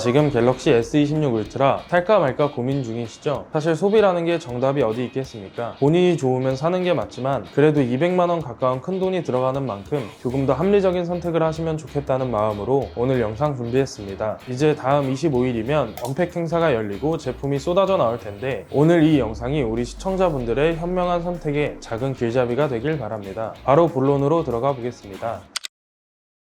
지금 갤럭시 S26 울트라 살까 말까 고민 중이시죠? 사실 소비라는 게 정답이 어디 있겠습니까? 본인이 좋으면 사는 게 맞지만 그래도 200만원 가까운 큰 돈이 들어가는 만큼 조금 더 합리적인 선택을 하시면 좋겠다는 마음으로 오늘 영상 준비했습니다. 이제 다음 25일이면 언팩 행사가 열리고 제품이 쏟아져 나올 텐데 오늘 이 영상이 우리 시청자분들의 현명한 선택에 작은 길잡이가 되길 바랍니다. 바로 본론으로 들어가 보겠습니다.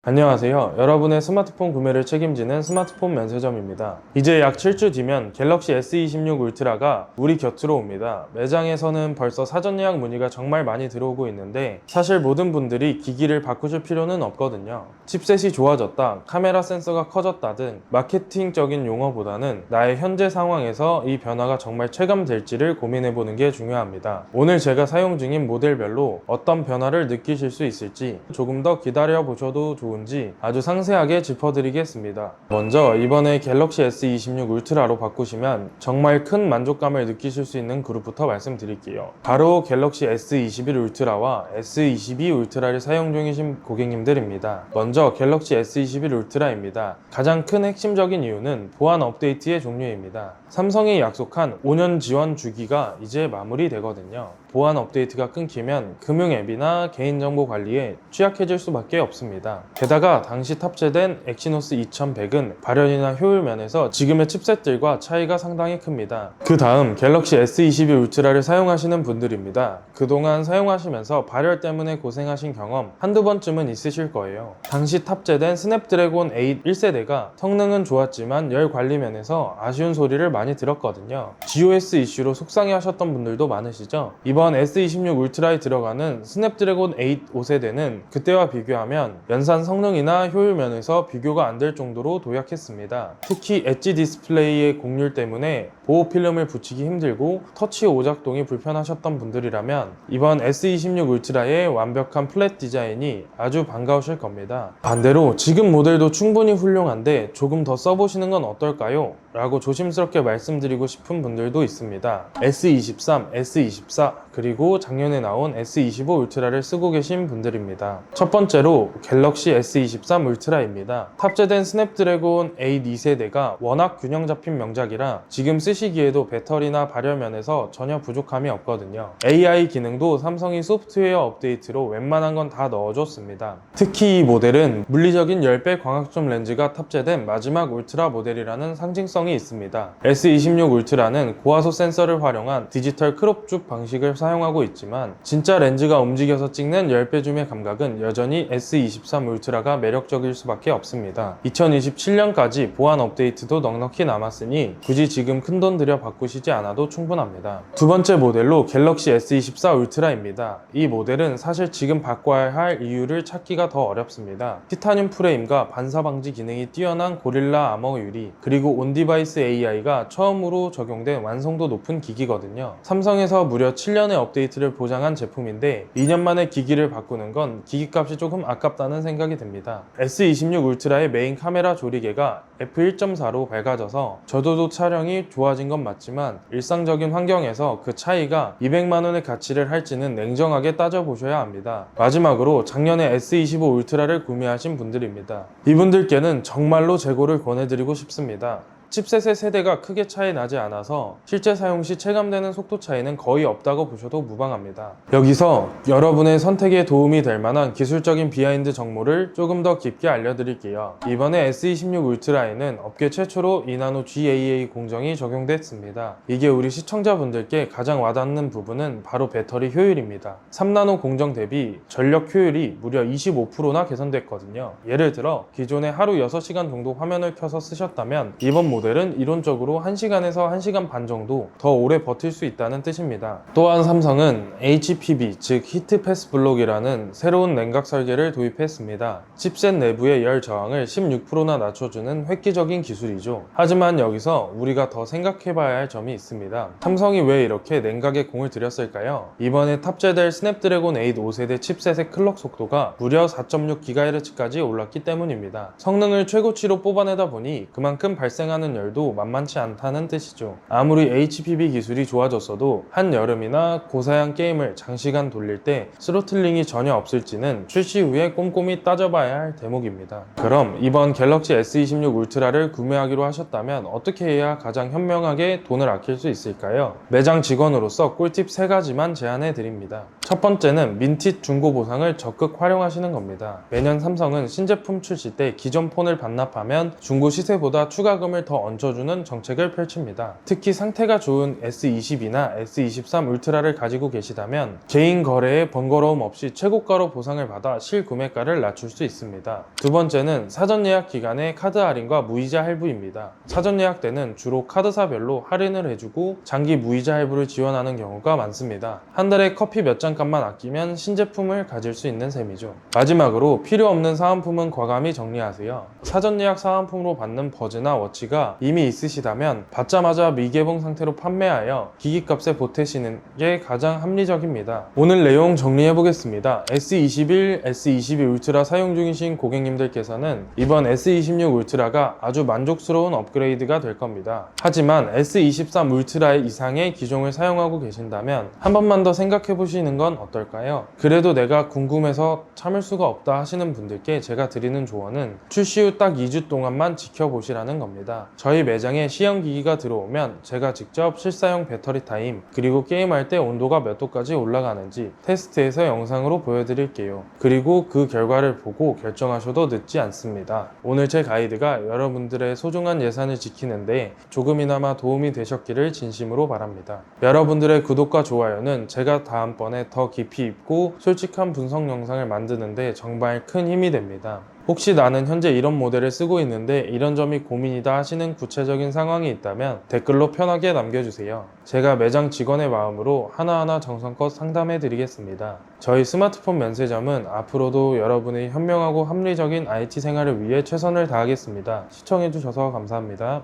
안녕하세요. 여러분의 스마트폰 구매를 책임지는 스마트폰 면세점입니다. 이제 약 7주 뒤면 갤럭시 S26 울트라가 우리 곁으로 옵니다. 매장에서는 벌써 사전 예약 문의가 정말 많이 들어오고 있는데 사실 모든 분들이 기기를 바꾸실 필요는 없거든요. 칩셋이 좋아졌다, 카메라 센서가 커졌다 등 마케팅적인 용어보다는 나의 현재 상황에서 이 변화가 정말 체감될지를 고민해보는 게 중요합니다. 오늘 제가 사용 중인 모델별로 어떤 변화를 느끼실 수 있을지 조금 더 기다려 보셔도 좋 은지 아주 상세하게 짚어드리겠습니다. 먼저 이번에 갤럭시 S26 울트라로 바꾸시면 정말 큰 만족감을 느끼실 수 있는 그룹부터 말씀드릴게요. 바로 갤럭시 S21 울트라와 S22 울트라를 사용 중이신 고객님들입니다. 먼저 갤럭시 S21 울트라입니다. 가장 큰 핵심적인 이유는 보안 업데이트의 종료입니다. 삼성이 약속한 5년 지원 주기가 이제 마무리되거든요. 보안 업데이트가 끊기면 금융 앱이나 개인정보 관리에 취약해질 수밖에 없습니다. 게다가 당시 탑재된 엑시노스 2100은 발열이나 효율 면에서 지금의 칩셋들과 차이가 상당히 큽니다. 그 다음 갤럭시 S22 울트라를 사용하시는 분들입니다. 그동안 사용하시면서 발열 때문에 고생하신 경험 한두 번쯤은 있으실 거예요. 당시 탑재된 스냅드래곤 8 1세대가 성능은 좋았지만 열 관리 면에서 아쉬운 소리를 많이 들었거든요. GOS 이슈로 속상해 하셨던 분들도 많으시죠? 이번 S26 울트라에 들어가는 스냅드래곤 8 5세대는 그때와 비교하면 연산 성능이나 효율 면에서 비교가 안 될 정도로 도약했습니다. 특히 엣지 디스플레이의 곡률 때문에 보호 필름을 붙이기 힘들고 터치 오작동이 불편하셨던 분들이라면 이번 S26 울트라의 완벽한 플랫 디자인이 아주 반가우실 겁니다. 반대로 지금 모델도 충분히 훌륭한데 조금 더 써보시는 건 어떨까요? 라고 조심스럽게 말씀드리고 싶은 분들도 있습니다. S23, S24, 그리고 작년에 나온 S25 울트라를 쓰고 계신 분들입니다. 첫 번째로 갤럭시 S23 울트라입니다. 탑재된 스냅드래곤 8 2세대가 워낙 균형 잡힌 명작이라 지금 쓰시기에도 배터리나 발열면에서 전혀 부족함이 없거든요. AI 기능도 삼성이 소프트웨어 업데이트로 웬만한 건 다 넣어줬습니다. 특히 이 모델은 물리적인 10배 광학점 렌즈가 탑재된 마지막 울트라 모델이라는 상징성이 있습니다. S26 울트라는 고화소 센서를 활용한 디지털 크롭 줍 방식을 사용하고 있지만 진짜 렌즈가 움직여서 찍는 10배 줌의 감각은 여전히 S23 울트라가 매력적일 수밖에 없습니다. 2027년까지 보안 업데이트도 넉넉히 남았으니 굳이 지금 큰돈 들여 바꾸시지 않아도 충분합니다. 두 번째 모델로 갤럭시 S24 울트라입니다. 이 모델은 사실 지금 바꿔야 할 이유를 찾기가 더 어렵습니다. 티타늄 프레임과 반사 방지 기능이 뛰어난 고릴라 아머 유리 그리고 온디바이스 AI가 처음으로 적용된 완성도 높은 기기거든요. 삼성에서 무려 7년 의 업데이트를 보장한 제품인데 2년 만에 기기를 바꾸는 건 기기값이 조금 아깝다는 생각이 듭니다. S26 울트라의 메인 카메라 조리개가 f1.4로 밝아져서 저도도 촬영이 좋아진 건 맞지만 일상적인 환경에서 그 차이가 200만 원의 가치를 할지는 냉정하게 따져보셔야 합니다. 마지막으로 작년에 S25 울트라를 구매하신 분들입니다. 이분들께는 정말로 재고를 권해드리고 싶습니다. 칩셋의 세대가 크게 차이 나지 않아서 실제 사용 시 체감되는 속도 차이는 거의 없다고 보셔도 무방합니다. 여기서 여러분의 선택에 도움이 될 만한 기술적인 비하인드 정보를 조금 더 깊게 알려드릴게요. 이번에 S26 울트라에는 업계 최초로 이나노 GAA 공정이 적용됐습니다. 이게 우리 시청자분들께 가장 와닿는 부분은 바로 배터리 효율입니다. 3나노 공정 대비 전력 효율이 무려 25%나 개선됐거든요. 예를 들어 기존에 하루 6시간 정도 화면을 켜서 쓰셨다면 이번 모델 은 이론적으로 1시간에서 1시간 반 정도 더 오래 버틸 수 있다는 뜻입니다. 또한 삼성은 HPB, 즉 히트 패스 블록이라는 새로운 냉각 설계를 도입했습니다. 칩셋 내부의 열 저항을 16%나 낮춰주는 획기적인 기술이죠. 하지만 여기서 우리가 더 생각해봐야 할 점이 있습니다. 삼성이 왜 이렇게 냉각에 공을 들였을까요? 이번에 탑재될 스냅드래곤 8 5세대 칩셋의 클럭 속도가 무려 4.6GHz까지 올랐기 때문입니다. 성능을 최고치로 뽑아내다 보니 그만큼 발생하는 나오는 열도 만만치 않다는 뜻이죠. 아무리 HPV 기술이 좋아졌어도 한여름이나 고사양 게임을 장시간 돌릴 때 스로틀링이 전혀 없을지는 출시 후에 꼼꼼히 따져봐야 할 대목입니다. 그럼 이번 갤럭시 S26 울트라를 구매하기로 하셨다면 어떻게 해야 가장 현명하게 돈을 아낄 수 있을까요? 매장 직원으로서 꿀팁 3가지만 제안해 드립니다. 첫 번째는 민티 중고 보상을 적극 활용하시는 겁니다. 매년 삼성은 신제품 출시 때 기존 폰을 반납하면 중고 시세보다 추가금을 더 얹어주는 정책을 펼칩니다. 특히 상태가 좋은 S20이나 S23 울트라를 가지고 계시다면 개인 거래에 번거로움 없이 최고가로 보상을 받아 실구매가를 낮출 수 있습니다. 두 번째는 사전 예약 기간에 카드 할인과 무이자 할부입니다. 사전 예약 때는 주로 카드사별로 할인을 해주고 장기 무이자 할부를 지원하는 경우가 많습니다. 한 달에 커피 몇 잔 값만 아끼면 신제품을 가질 수 있는 셈이죠. 마지막으로 필요 없는 사은품은 과감히 정리하세요. 사전 예약 사은품으로 받는 버즈나 워치가 이미 있으시다면 받자마자 미개봉 상태로 판매하여 기기값에 보태시는 게 가장 합리적입니다. 오늘 내용 정리해 보겠습니다. S21, S22 울트라 사용 중이신 고객님들께서는 이번 S26 울트라가 아주 만족스러운 업그레이드가 될 겁니다. 하지만 S23 울트라 이상의 기종을 사용하고 계신다면 한 번만 더 생각해 보시는 건 어떨까요? 그래도 내가 궁금해서 참을 수가 없다 하시는 분들께 제가 드리는 조언은 출시 후 딱 2주 동안만 지켜보시라는 겁니다. 저희 매장에 시험 기기가 들어오면 제가 직접 실사용 배터리 타임 그리고 게임할 때 온도가 몇 도까지 올라가는지 테스트해서 영상으로 보여드릴게요. 그리고 그 결과를 보고 결정하셔도 늦지 않습니다. 오늘 제 가이드가 여러분들의 소중한 예산을 지키는데 조금이나마 도움이 되셨기를 진심으로 바랍니다. 여러분들의 구독과 좋아요는 제가 다음번에 더 깊이 있고 솔직한 분석 영상을 만드는데 정말 큰 힘이 됩니다. 혹시 나는 현재 이런 모델을 쓰고 있는데 이런 점이 고민이다 하시는 구체적인 상황이 있다면 댓글로 편하게 남겨주세요. 제가 매장 직원의 마음으로 하나하나 정성껏 상담해 드리겠습니다. 저희 스마트폰 면세점은 앞으로도 여러분의 현명하고 합리적인 IT 생활을 위해 최선을 다하겠습니다. 시청해 주셔서 감사합니다.